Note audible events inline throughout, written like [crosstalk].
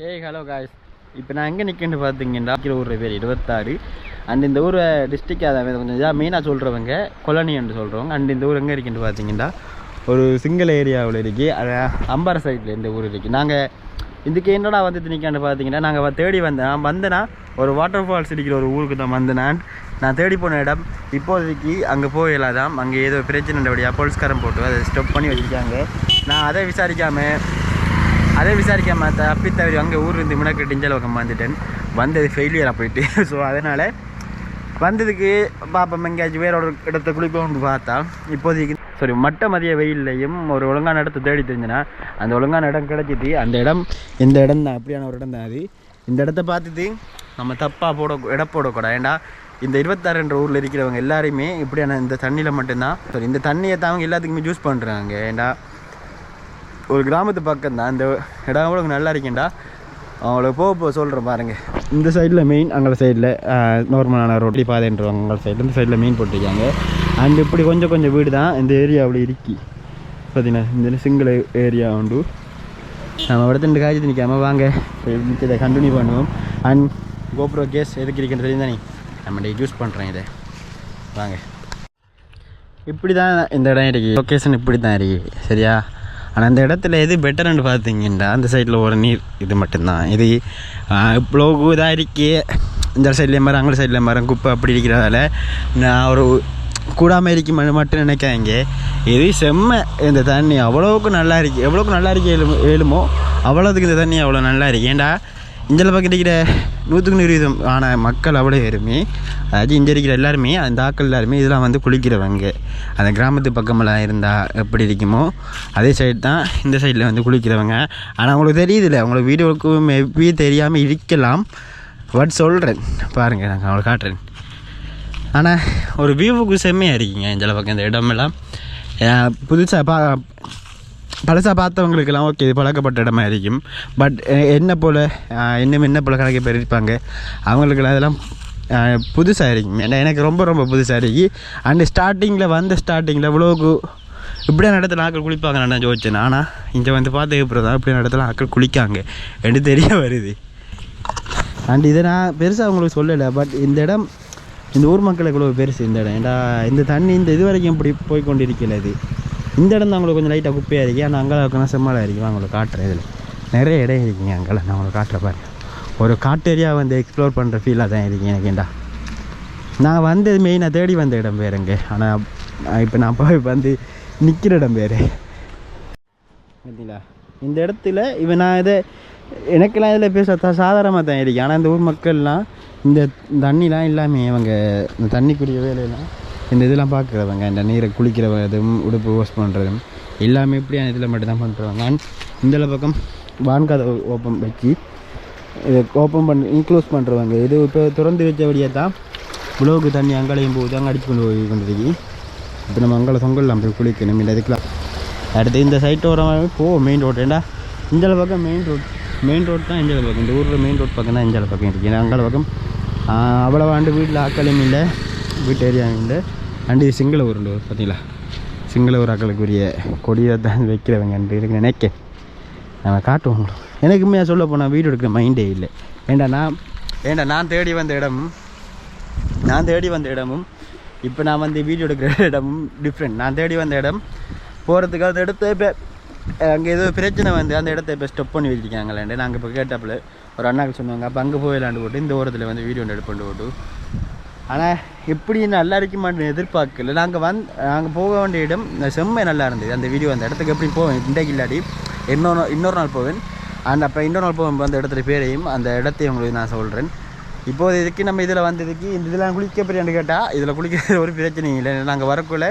ஏய் hello guys இப்போ நான் எங்கே நிற்கேன்னு பார்த்தீங்கன்னா ஊர் பேர் இருபத்தாறு. அண்ட் இந்த ஊரை டிஸ்ட்ரிக்ட் அதை கொஞ்சம் இதாக மெயினாக சொல்கிறவங்க கொலனி என்று சொல்கிறவங்க அண்ட் இந்த ஊர் எங்கே இருக்குன்னு பார்த்தீங்கன்னா ஒரு சிங்கிள் ஏரியாவில் இருக்குது அது அம்பார சைடில் இந்த ஊர் இருக்குது நாங்கள் இதுக்கு என்னடா வந்து நிற்கான்னு பார்த்தீங்கன்னா நாங்கள் தேடி வந்தேன். நான் வந்தேன்னா ஒரு வாட்டர் ஃபால்ஸ் இருக்கிற ஒரு ஊருக்கு தான் வந்தேன். நான் நான் தேடி போன இடம் இப்போதைக்கு அங்கே போயிடலாம் தான் அங்கே ஏதோ பிரச்சனைபடியாக போலீஸ்காரன் போட்டு அதை ஸ்டெப் பண்ணி வச்சுருக்காங்க. நான் அதை விசாரிக்காமல் அதே விசாரிக்காம தப்பி தவறி அங்கே ஊர் இருந்து முன்னாடி டிஞ்சல் பக்கம் வந்துட்டேன். வந்தது ஃபெயிலியராக போயிட்டு. [laughs] ஸோ அதனால் வந்ததுக்கு பாப்பா எங்கேயாச்சும் வேற ஒரு இடத்த குளிப்போம்னு பார்த்தா இப்போதைக்கு சாரி மட்ட மதிய வெயில்லையும் ஒரு ஒழுங்கான இடத்த தேடி தெரிஞ்சுனா அந்த ஒழுங்கான இடம் கிடச்சிது. அந்த இடம் இந்த இடம் தான் அப்படியான ஒரு இடம் தான் அது. இந்த இடத்த பார்த்துட்டு நம்ம தப்பாக போட இட போடக்கூடாது. ஏன்னா இந்த இருபத்தாறுன்ற ஊரில் இருக்கிறவங்க எல்லாருமே இப்படியான இந்த தண்ணியில் மட்டும்தான். சாரி இந்த தண்ணியை தான் அவங்க எல்லாத்துக்குமே யூஸ் பண்ணுறாங்க ஏண்டா ஒரு கிராமத்து பக்கம் தான். அந்த இடம் கூட நல்லா இருக்கேன்டா அவங்களுக்கு போக போக சொல்கிறேன் பாருங்கள் இந்த சைடில் மெயின் அங்கே சைடில் நார்மலான ரொட்டி பாதைன்றவங்க அங்கே சைடில் இந்த சைடில் மெயின் போட்டிருக்காங்க. அண்ட் இப்படி கொஞ்சம் கொஞ்சம் வீடு தான் இந்த ஏரியா அப்படி இருக்கி. பார்த்தீங்கன்னா இந்த சிங்கிள் ஏரியா உண்டு. நம்ம இடத்துல காய்ச்சி நிற்காமல் வாங்க. இதை கண்டினியூ பண்ணுவோம். அண்ட் கோப்ரோ கேஸ் எதுக்கு இருக்குன்னு தெரியுந்தானே நம்ம யூஸ் பண்ணுறேன் இதை. வாங்க. இப்படி தான் இந்த இடம் இருக்குது லொக்கேஷன் இப்படி தான் இருக்குது சரியா? ஆனால் அந்த இடத்துல எது பெட்டர்னு பார்த்தீங்கன்னா அந்த சைடில் ஒரு நீர் இது மட்டும்தான். இது இவ்வளோ இதாக இருக்கே. இந்த சைட்லேயும் மரம் அங்கே சைட்லேயும் மரம் குப்பை அப்படி இருக்கிறதால நான் ஒரு கூடாமல் இருக்கும் மட்டும் நினைக்காங்க இது செம்ம இந்த தண்ணி அவ்வளோவுக்கு நல்லா இருக்கு. எவ்வளோக்கு நல்லா இருக்கு ஏழுமோ ஏழுமோ அவ்வளோதுக்கு இந்த தண்ணி அவ்வளோ நல்லா இருக்கு. ஏண்டா இந்தில் பக்கம் இருக்கிற நூற்றுக்கு நூறு வீதம் ஆன மக்கள் அவ்வளோ பேருமே அதாவது இங்கே இருக்கிற எல்லாருமே அந்த ஆக்கள் எல்லாருமே இதெல்லாம் வந்து குளிக்கிறவங்க. அந்த கிராமத்து பக்கமெல்லாம் இருந்தால் எப்படி இருக்குமோ அதே சைடு தான் இந்த சைடில் வந்து குளிக்கிறவங்க. ஆனால் அவங்களுக்கு தெரியுதுல்ல அவங்களுக்கு வீடியோவுக்கு மேபி தெரியாமல் இருக்கலாம். பட் சொல்கிறேன் பாருங்கள் நான் அவங்களை காட்டுறேன். ஆனால் ஒரு வியூவுக்கு செம்மையாக இருக்கீங்க இந்த பக்கம் இந்த இடமெல்லாம். புதுசாக பா பழசாக பார்த்தவங்களுக்கெல்லாம் ஓகே இது பழக்கப்பட்ட இடமா இருக்கும். பட் என்ன போல் இன்னும் என்ன போல் கணக்கு பேர் இருப்பாங்க அவங்களுக்கெல்லாம் அதெல்லாம் புதுசாக இருக்கும். ஏன்னா எனக்கு ரொம்ப ரொம்ப புதுசாக இருக்கு. அண்டு ஸ்டார்டிங்கில் வந்த ஸ்டார்டிங்கில் இவ்வளோக்கு இப்படியே நடத்துல ஆட்கள் குளிப்பாங்க நான் ஜோதிச்சேன் ஆனால் இங்கே வந்து பார்த்து அப்புறம் தான் இப்படியே நடத்துல ஆட்கள் குளிக்காங்க. என்று தெரிய வருது. அண்ட் இதை நான் பெருசாக அவங்களுக்கு சொல்லலை பட் இந்த இடம் இந்த ஊர் மக்களுக்கு இவ்வளோ பெருசு இந்த இடம். ஏன்டா இந்த தண்ணி இந்த இது வரைக்கும் இப்படி போய் கொண்டிருக்கிறது இந்த இடம் தான் உங்களுக்கு கொஞ்சம் லைட்டாக குப்பையாக இருக்குது ஆனால் அங்கே இருக்குன்னா செம்மலாக இருக்குது உங்களுக்கு காட்டுறேன் இதில். நிறைய இடம் இருக்குங்க அங்கே நான் உங்களுக்கு காட்டுற பாருங்க ஒரு காட்டு ஏரியா வந்து எக்ஸ்ப்ளோர் பண்ணுற ஃபீலாக தான் இருக்குது எனக்குண்டா நான் வந்தது மெயினாக தேடி வந்த இடம் பேருங்க ஆனால் இப்போ நான் போய் வந்து நிற்கிற இடம் பேர் பார்த்தீங்களா இந்த இடத்துல இப்போ நான் இதை எனக்கெல்லாம் இதில் பேச சாதாரணமாக தான் இருக்குது ஆனால் இந்த ஊர் மக்கள்லாம் இந்த தண்ணிலாம் இல்லாமல் இவங்க இந்த தண்ணிக்குரிய வேலையெல்லாம் இந்த இதெல்லாம் பார்க்குறவங்க இந்த நீரை குளிக்கிறதும் உடுப்பு வாஷ் பண்ணுறதும் எல்லாமே இப்படியான இதில் மட்டும்தான் பண்ணுறவங்க அண்ட் இந்த பக்கம் வான்காதை ஓப்பன் வச்சு இதை ஓப்பன் பண்ணி இன்க்ளோஸ் பண்ணுறவங்க இது இப்போ திறந்து வச்சபடியே தான் உழவுக்கு தண்ணி அங்கலையும் போகுது அங்கே அடிச்சு கொண்டு போய் கொண்டிருக்கு இப்போ நம்ம அங்காள தொங்கல்லாம் போய் குளிக்கணும் இந்த இதுக்கெலாம் அடுத்து இந்த சைட் ஓரமாக போ மெயின் ரோடு ஏண்டா இந்த பக்கம் மெயின் ரோட் மெயின் ரோட் தான் இந்த பக்கம். இந்த ஊரில் மெயின் ரோட் பக்கம் தான் இந்த பக்கம் இருக்குது ஏன்னா அங்கால பக்கம் அவ்வளோ ஆண்டு வீட்டில் ஆக்களும் இல்லை வீட்டு ஏரியாவும் இல்லை. அண்டு இது சிங்கள ஊர் பார்த்தீங்களா? சிங்கள ஊராக்களுக்குரிய கொடியை தான் வைக்கிறவங்க நினைக்க. நம்ம காட்டுவோம். எனக்குமே சொல்ல போனால் வீடு எடுக்கிற மைண்டே இல்லை. ஏண்டா நான் ஏண்டா நான் தேடி வந்த இடமும் நான் தேடி வந்த இடமும் இப்போ நான் வந்து வீடியோ எடுக்கிற இடமும் டிஃப்ரெண்ட் நான் தேடி வந்த இடம் போகிறதுக்கு அந்த இடத்த இப்போ அங்கே ஏதோ பிரச்சனை வந்து அந்த இடத்த இப்போ ஸ்டெப் பண்ணி வச்சுருக்காங்களேண்டு. நாங்கள் இப்போ கேட்டாப்புல ஒரு அண்ணாக்கள் சொன்னாங்க அப்போ அங்கே போய் விளாண்டு போட்டு இந்த ஓரத்தில் வந்து வீடியோ எடுப்பு போட்டு ஆனால் எப்படி நல்லா இருக்குமான்னு எதிர்பார்க்கல. நாங்கள் வந் நாங்கள் போக வேண்டிய இடம் செம்மை நல்லா இருந்தது. அந்த வீடியோ அந்த இடத்துக்கு எப்படி போவேன்? இன்றைக்கு இல்லாடி இன்னொரு இன்னொரு நாள் போவேன். அந்த அப்போ இன்னொரு நாள் போவேன் அந்த இடத்துல பேரையும் அந்த இடத்தையும் உங்களுக்கு நான் சொல்கிறேன் இப்போது இதுக்கு நம்ம இதில் வந்ததுக்கு இந்த இதெல்லாம் குளிக்க பெரியன்னு கேட்டால் இதில் குளிக்கிறது ஒரு பிரச்சனையும் இல்லை. நாங்கள் வரக்குள்ளே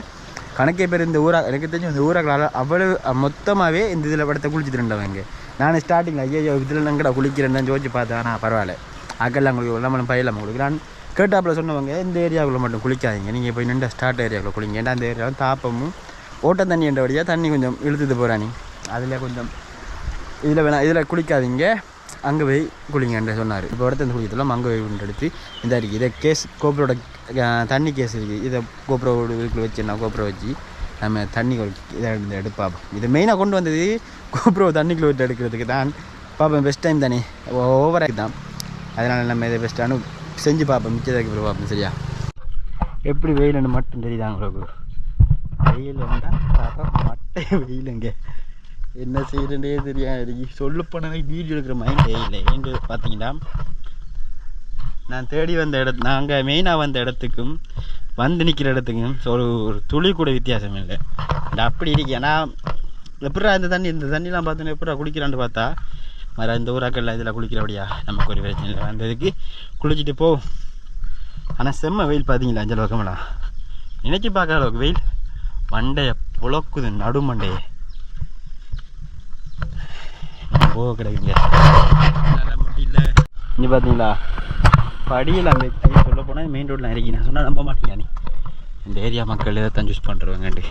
கணக்கே பேர் இந்த ஊரா எனக்கு தெரிஞ்சு இந்த ஊராக்களால் அவ்வளவு மொத்தமாகவே இந்த இதில் படத்தை குளிச்சுட்டு நான் ஸ்டார்டிங்கில் ஐயோ இதில் நாங்கடா குளிக்கிறேன்னு ஜோதிச்சு பார்த்தேன். ஆனால் பரவாயில்ல. அக்கெல்லாம் உங்களுக்கு நம்மளும் பயிலாம் உங்களுக்கு நான் கேட்டாப்பில் சொன்னவங்க இந்த ஏரியாவுக்குள்ளே மட்டும் குளிக்காதீங்க. நீங்கள் போய் நின்று ஸ்டார்ட் ஏரியாவுக்குள்ள குளிங்க. ஏன்னா அந்த ஏரியாவில் தாப்பமும் ஓட்ட தண்ணி என்ற வழியாக தண்ணி கொஞ்சம் இழுத்துட்டு போகிறானி அதில் கொஞ்சம் இதில் வேணாம் இதில் குளிக்காதீங்க. அங்கே போய் குளிங்கன்ற சொன்னார். இப்போ இடத்த இந்த குளிக்கலாம் அங்கே போய் கொண்டு எடுத்து இந்த இருக்குது இதை கேஸ் கோப்புரோட தண்ணி கேஸ் இருக்குது இதை கோபுரோ வீட்டில் வச்சு நான் கோபுரம் வச்சு நம்ம தண்ணி இதை எடுத்து இது மெயினாக கொண்டு வந்தது கோபுரோ தண்ணிக்குள்ள விட்டு எடுக்கிறதுக்கு தான். பார்ப்போம் பெஸ்ட் டைம் தானே. ஓவராக தான். அதனால் நம்ம இதை பெஸ்ட்டானு செஞ்சு பார்ப்பேன் மிச்சதுக்கு பிறகு பார்ப்பேன் சரியா? எப்படி வெயிலுன்னு மட்டும் தெரியுதா உங்களுக்கு வெயில் வந்தால் பார்த்தா மட்டை வெயிலுங்க. என்ன செய்யறதே தெரியாது. சொல்ல போனால் வீடியோ எடுக்கிற மைண்டே இல்லை. ஏன்னு பார்த்தீங்கன்னா நான் தேடி வந்த இடத்து நாங்கள் மெயினாக வந்த இடத்துக்கும் வந்து நிற்கிற இடத்துக்கும் ஒரு ஒரு துளி கூட வித்தியாசம் இல்லை. இந்த அப்படி இருக்கு ஏன்னா எப்படா இந்த தண்ணி இந்த தண்ணிலாம் பார்த்தோன்னா எப்படா குடிக்கிறான்னு பார்த்தா மறு இந்த ஊராக்கள்ல இதில் குளிக்கிறபடியா நமக்கு ஒரு பிரச்சனை இல்லை அந்த இதுக்கு குளிச்சுட்டு போவோம். ஆனால் செம்ம வெயில் பார்த்தீங்களா அஞ்சல் பக்கமெல்லாம்? நினைச்சு பார்க்குற அளவுக்கு வெயில். மண்டையை புழக்குது நடுமண்டையை. போக கிடைக்குங்க. முடியல. இங்கே பார்த்தீங்களா படியில் வச்சு சொல்ல போனால் மெயின் ரோட்டில் இறக்கி நான் சொன்னால் நம்ப மாட்டேங்க நீ? இந்த ஏரியா மக்கள் இதை தான் சூஸ் பண்ணுறவங்கண்டு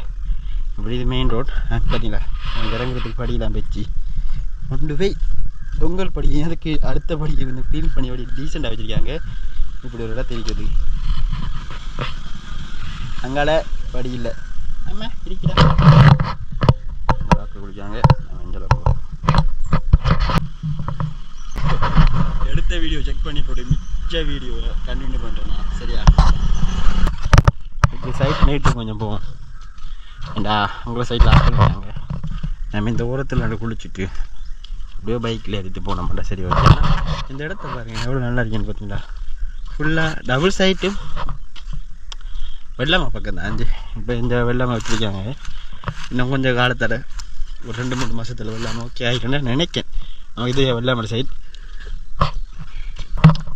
இப்படி இது மெயின் ரோட் பார்த்தீங்களா இறங்குறதுக்கு படியில் வச்சு கொண்டு போய் தொங்கல் படி அதுக்கு அடுத்த படியை வந்து க்ளீன் பண்ணி அப்படி டீசெண்டாக வச்சுருக்காங்க. இப்படி ஒரு இடம் தெரிக்கிறது அங்கால படி இல்லை. ஆமா இருக்கிறா குளிக்காங்க எடுத்த வீடியோ செக் பண்ணி போட்டு மிச்ச வீடியோவை கண்டினியூ பண்ணுறேன் சரியா? இப்படி சைட் நைட்டு கொஞ்சம் போவோம். ஏண்டா உங்களை சைட்டில் ஆக்கள் இருக்காங்க. நம்ம இந்த ஓரத்தில் நடு குளிச்சுட்டு அப்படியே பைக்கில் ஏறிட்டு போன மாட்டா சரி ஓகே இந்த இடத்த பாருங்க எவ்வளோ நல்லா இருக்கேன்னு பார்த்தீங்களா ஃபுல்லாக டபுள் சைட்டு வெள்ளாமை பக்கம் தான் அஞ்சு இப்போ இந்த வெள்ளாமை வச்சுருக்காங்க இன்னும் கொஞ்சம் காலத்தில் ஒரு ரெண்டு மூணு மாதத்தில் வெள்ளாமை ஓகே ஆகிட்டேன்னு நினைக்கேன் அவங்க இது வெள்ளாமை சைட்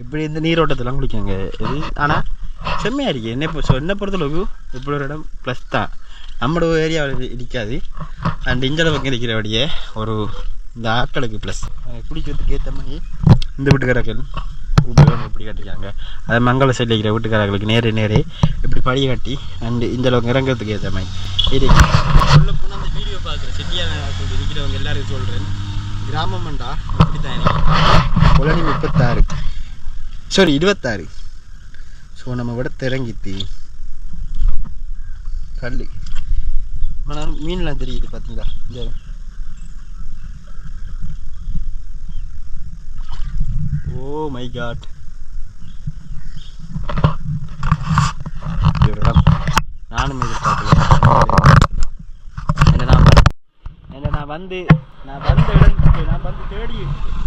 இப்படி இந்த நீரோட்டத்தெல்லாம் குளிக்காங்க இது ஆனால் செம்மையாக இருக்குது என்னை பொ- என்னை பொறுத்தளவுக்கு இப்படி ஒரு இடம் ப்ளஸ் தான் நம்மளோட ஏரியாவில் இருக்காது அண்ட் இந்த பக்கம் இருக்கிறபடியே ஒரு இந்த ஆட்களுக்கு ப்ளஸ் குடிக்கிறதுக்கு ஏற்ற மாதிரி இந்த வீட்டுக்காரர்கள் உபயோகம் இப்படி கட்டிருக்காங்க அது மங்கள சைடில் இருக்கிற வீட்டுக்காரர்களுக்கு நேரே நேரே இப்படி படி கட்டி அண்டு இந்த அளவுக்கு இறங்குறதுக்கு ஏற்ற மாதிரி. இது சொல்ல போனால் அந்த வீடியோ பார்க்குற செட்டியான இருக்கிறவங்க எல்லாருக்கும் சொல்கிறேன் கிராமம்ண்டா இப்படி தான் குழந்தை முப்பத்தாறு. சாரி இருபத்தாறு. ஸோ நம்ம விட திறங்கித்து கல் மீன்லாம் தெரியுது பார்த்தீங்களா இந்த ஓ மை காட் நானும் எதிர்பார்க்கல. என்ன நான் என்ன நான் வந்து நான் வந்த இடம் நான் வந்து தேடி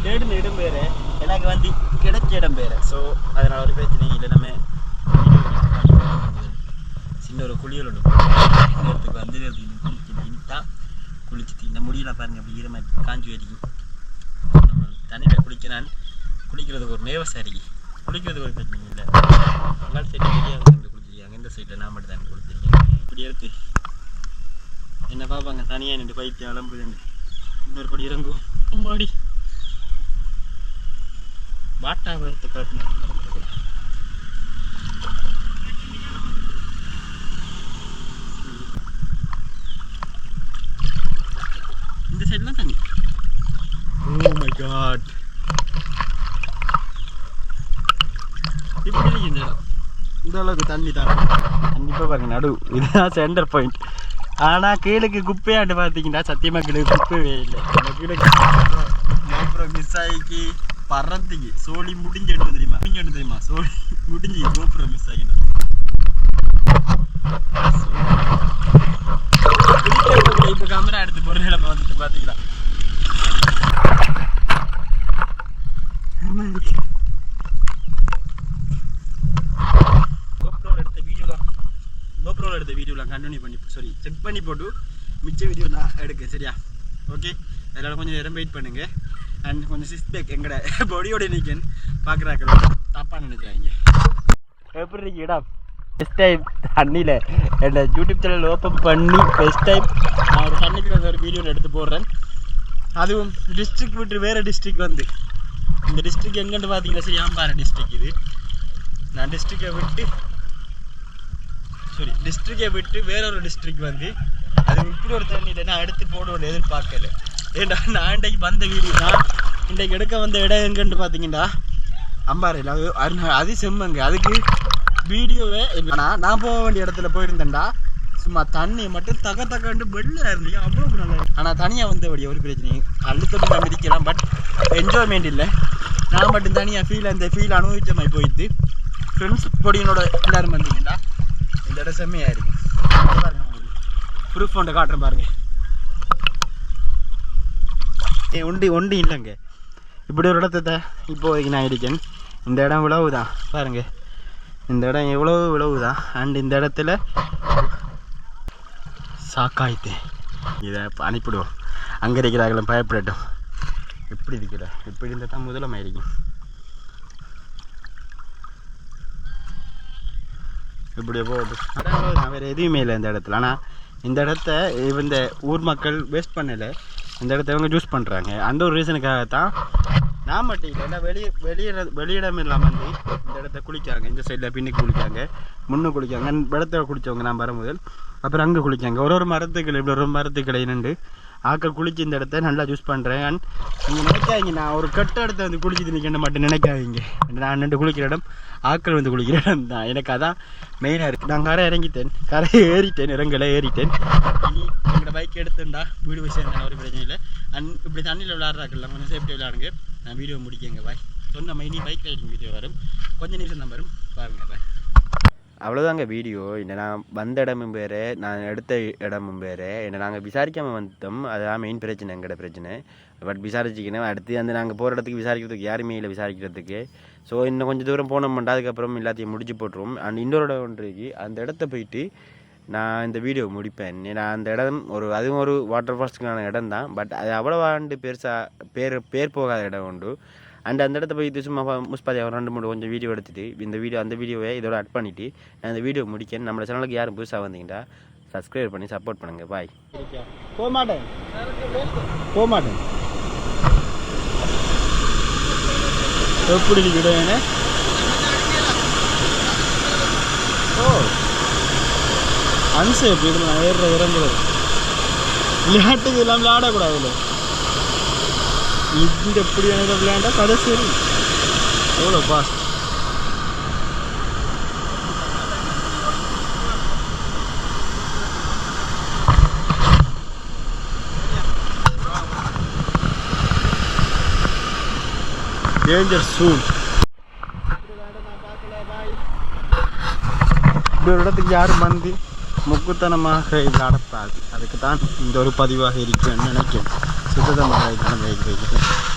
தேடின இடம் வேறு. எனக்கு வந்து கிடைச்ச இடம் வேறு. ஸோ அதனால் ஒரு பிரச்சனை இல்லை. நம்ம சின்ன ஒரு குளியல் ஒன்று இடத்துக்கு வந்து குளிச்சு குளிச்சுட்டு இந்த முடியெல்லாம் பாருங்க அப்படி ஈரமாக காஞ்சி வரைக்கும். நம்ம தண்ணியில் குளிக்கிறான் குளிக்கிறதுக்கு ஒரு நேவஸ் அருகி குளிக்கிறதுக்கு ஒரு பிரச்சனை இல்லை. எல்லா சைடு தெரியாது குளிச்சிருக்காங்க. இந்த சைடில் நான் மட்டும் தான் குளிச்சிருக்கேன். இப்படி எடுத்து என்ன பார்ப்பாங்க? தனியாக நின்று பைத்தியம் அலம்புதுன்னு. இன்னொரு படி இறங்கும். அம்மாடி. பாட்டா எடுத்து காட்டின இந்த சைட்லாம் தண்ணி ஓ மை காட் இப்படி இருக்கு இந்த இடம் இந்த அளவுக்கு தண்ணி தான் கண்டிப்பாக பாருங்க நடு இதுதான் சென்டர் பாயிண்ட் ஆனால் கீழுக்கு குப்பையாண்டு பார்த்தீங்கன்னா சத்தியமாக கீழுக்கு குப்பையே இல்லை. கோபுரம் மிஸ் ஆகிக்கு பறந்துக்கு. சோழி முடிஞ்சு எடுத்து தெரியுமா? முடிஞ்சு எடுத்து தெரியுமா? சோழி முடிஞ்சு கோபுரம் மிஸ் ஆகினா இப்போ கேமரா எடுத்து போகிற நிலைமை வந்துட்டு பார்த்தீங்களா ஆமா இருக்கு கோப்ரோவில் எடுத்த வீடியோ தான் கோப்ரோவில் எடுத்த வீடியோலாம் கண்டினியூ பண்ணி சாரி செக் பண்ணி போட்டு மிச்ச வீடியோ நான் எடுக்க சரியா? ஓகே அதனால் கொஞ்சம் நேரம் வெயிட் பண்ணுங்க. அண்ட் கொஞ்சம் சிக்ஸ் பேக் எங்கட பொடியோட நிற்கன் பார்க்குறாக்கள் தப்பாக நினைக்கிறாங்க எப்படி இருக்கீடா ஃபஸ்ட் டைம் தண்ணியில் என்னோட யூடியூப் சேனல் ஓப்பன் பண்ணி ஃபஸ்ட் டைம் நான் ஒரு தண்ணிக்கு ஒரு வீடியோ எடுத்து போடுறேன். அதுவும் டிஸ்ட்ரிக்ட் விட்டு வேறு டிஸ்ட்ரிக்ட் வந்து. இந்த டிஸ்ட்ரிக்ட் எங்கன்னு பார்த்தீங்கன்னா சரி ஆம்பாறை டிஸ்ட்ரிக்ட் இது. நான் டிஸ்ட்ரிக்டை விட்டு சாரி டிஸ்ட்ரிக்டை விட்டு வேற ஒரு டிஸ்ட்ரிக்ட் வந்து அது இப்படி ஒரு தண்ணியில் நான் எடுத்து போடுவோம் எதிர்பார்க்கல. ஏண்டா நான் இன்றைக்கு வந்த வீடியோ நான் இன்றைக்கு எடுக்க வந்த இடம் எங்கன்னு பார்த்தீங்கன்னா அம்பாறையில் அது அது செம்மங்க. அதுக்கு வீடியோவே ஆனால் நான் போக வேண்டிய இடத்துல போயிருந்தேன்டா. சும்மா தண்ணி மட்டும் தக தகண்டு வெளில இருந்தீங்க அவ்வளோ நல்லா ஆனால் தனியாக வந்தபடி ஒரு பிரச்சனை அழுத்தம் நான் மிதிக்கலாம் பட் என்ஜாய்மெண்ட் இல்லை. நான் மட்டும் தனியாக ஃபீல் அந்த ஃபீல் அனுபவிச்ச மாதிரி போயிட்டு ஃப்ரெண்ட்ஸ் பொடியனோட எல்லாரும் வந்தீங்கன்னா இந்த செம்மையாக இருக்கு ப்ரூஃப் ஒன்று காட்டுறேன் பாருங்க ஏ ஒண்டி ஒண்டி இல்லைங்க இப்படி ஒரு இடத்த இப்போதைக்கு நான் இருக்கேன் இந்த இடம் விளவு தான் பாருங்க இந்த இடம் எவ்வளவு விளவு தான் அண்ட் இந்த இடத்துல சாக்காய்த்தே இதை அனுப்பிடுவோம் அங்கே இருக்கிறார்களும் பயப்படட்டும் எப்படி இருக்கிற இப்படி இருந்தால் தான் முதலமாயிருக்கும் இப்படியே போகுது வேறு எதுவுமே இல்லை இந்த இடத்துல. ஆனால் இந்த இடத்த இந்த ஊர் மக்கள் வேஸ்ட் பண்ணலை. இந்த இடத்த இவங்க யூஸ் பண்ணுறாங்க அந்த ஒரு ரீசனுக்காக தான் நான் மட்டும் இல்லை எல்லாம் வெளியே வெளியிட வெளியிடம் இல்லாமல் வந்து இந்த இடத்த குளிக்காங்க இந்த சைடில் பின்னுக்கு குளிக்காங்க முன்னே குளிக்காங்க அந்த இடத்த குளித்தவங்க நான் வரும்போது அப்புறம் அங்கே குளிக்காங்க ஒரு ஒரு மரத்துக்கள் இப்படி ஒரு ஒரு மரத்துக்களை நின்று ஆக்கள் குளிச்சு இந்த இடத்த நல்லா யூஸ் பண்ணுறேன் அண்ட் நீங்கள் நினைக்காதீங்க நான் ஒரு கட்ட இடத்த வந்து குளிச்சு நிற்கணும் மட்டும் நினைக்காதீங்க. நான் நின்று குளிக்கிற இடம் ஆக்கள் வந்து குளிக்கிற இடம் தான். எனக்கு அதான் மெயினாக இருக்குது நான் கரை இறங்கிட்டேன். கரை ஏறிட்டேன் இறங்கலை ஏறிட்டேன். இனி எங்களோட பைக் எடுத்துண்டா வீடு போய் சேர்ந்தேன் ஒரு பிரச்சனை இல்லை. அண்ட் இப்படி தண்ணியில் விளையாடுறாங்கல்ல கொஞ்சம் சேஃப்டி விளாடுங்க நான் வீடியோ முடிக்கங்க பாய் சொன்ன மைனி பைக் ரைடிங் வீடியோ வரும். கொஞ்சம் நிமிஷம் தான் வரும். பாருங்கள் பாய் அவ்வளோதாங்க வீடியோ. என்ன நான் வந்த இடமும் வேறு நான் எடுத்த இடமும் வேறு. என்ன நாங்கள் விசாரிக்காமல் வந்தோம். அதுதான் மெயின் பிரச்சனை எங்கட பிரச்சனை. பட் விசாரிச்சுக்கணும் அடுத்து அந்த நாங்கள் போகிற இடத்துக்கு விசாரிக்கிறதுக்கு யாருமே இல்லை விசாரிக்கிறதுக்கு. ஸோ இன்னும் கொஞ்சம் தூரம் போனோம்னா அதுக்கப்புறம் எல்லாத்தையும் முடிச்சு போட்டுருவோம் அண்ட் இன்னொரு இடம் ஒன்று இருக்குது அந்த இடத்த போயிட்டு நான் இந்த வீடியோ முடிப்பேன். நான் அந்த இடம் ஒரு அதுவும் ஒரு வாட்டர் ஃபால்ஸ்க்கான இடம் தான் பட் அது அவ்வளோ ஆண்டு பெருசாக பேர் பேர் போகாத இடம் உண்டு. அண்ட் அந்த இடத்த போய் சும்மா முஸ்பாதி ரெண்டு மூணு கொஞ்சம் வீடியோ எடுத்துட்டு இந்த வீடியோ அந்த வீடியோவை இதோட அட் பண்ணிவிட்டு நான் இந்த வீடியோ முடிக்கேன் நம்ம சேனலுக்கு யாரும் புதுசாக வந்தீங்கன்னா சப்ஸ்கிரைப் பண்ணி சப்போர்ட் பண்ணுங்க. பாய் போக மாட்டேன். போக மாட்டேன். எப்படி இருக்குது ஓ. அன்சேஃப் இதில் நான் ஏறுற இறங்குறது. விளையாட்டுக்கு எல்லாம் விளையாடக்கூடாதுல்ல இந்த எப்படியான இதை விளையாண்டா? கடைசி எவ்வளோ பாஸ்ட் டேஞ்சர் சூன் ஒரு இடத்துக்கு யாரும் வந்து முக்குத்தனமாக இது நடத்தாது. அதுக்கு தான் இந்த ஒரு பதிவாக இருக்குன்னு நினைக்கிறேன். Itu kan.